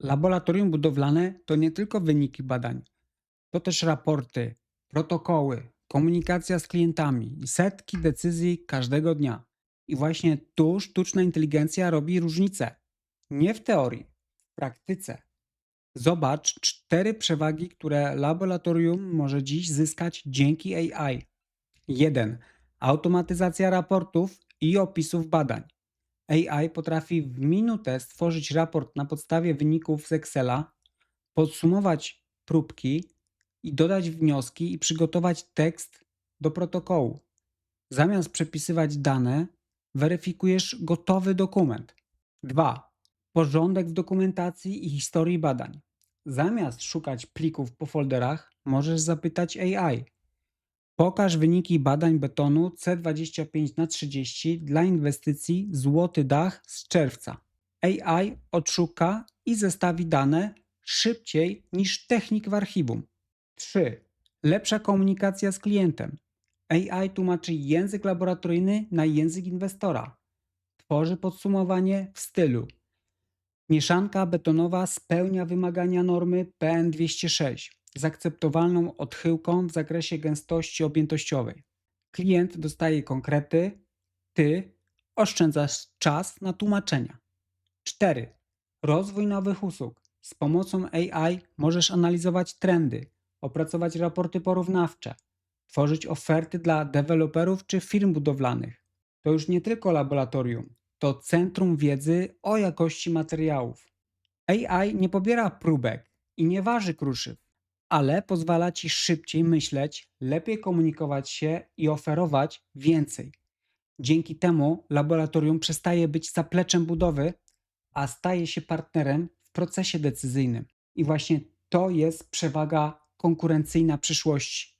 Laboratorium budowlane to nie tylko wyniki badań, to też raporty, protokoły, komunikacja z klientami i setki decyzji każdego dnia. I właśnie tu sztuczna inteligencja robi różnicę. Nie w teorii, w praktyce. Zobacz cztery przewagi, które laboratorium może dziś zyskać dzięki AI. 1. Automatyzacja raportów i opisów badań. AI potrafi w minutę stworzyć raport na podstawie wyników z Excela, podsumować próbki i dodać wnioski i przygotować tekst do protokołu. Zamiast przepisywać dane, weryfikujesz gotowy dokument. 2. Porządek w dokumentacji i historii badań. Zamiast szukać plików po folderach, możesz zapytać AI. Pokaż wyniki badań betonu C25 na 30 dla inwestycji Złoty Dach z czerwca. AI odszuka i zestawi dane szybciej niż technik w archiwum. 3. Lepsza komunikacja z klientem. AI tłumaczy język laboratoryjny na język inwestora. Tworzy podsumowanie w stylu. Mieszanka betonowa spełnia wymagania normy PN206 z akceptowalną odchyłką w zakresie gęstości objętościowej. Klient dostaje konkrety, ty oszczędzasz czas na tłumaczenia. 4. Rozwój nowych usług. Z pomocą AI możesz analizować trendy, opracować raporty porównawcze, tworzyć oferty dla deweloperów czy firm budowlanych. To już nie tylko laboratorium, to centrum wiedzy o jakości materiałów. AI nie pobiera próbek i nie waży kruszyw, ale pozwala ci szybciej myśleć, lepiej komunikować się i oferować więcej. Dzięki temu laboratorium przestaje być zapleczem budowy, a staje się partnerem w procesie decyzyjnym. I właśnie to jest przewaga konkurencyjna przyszłości.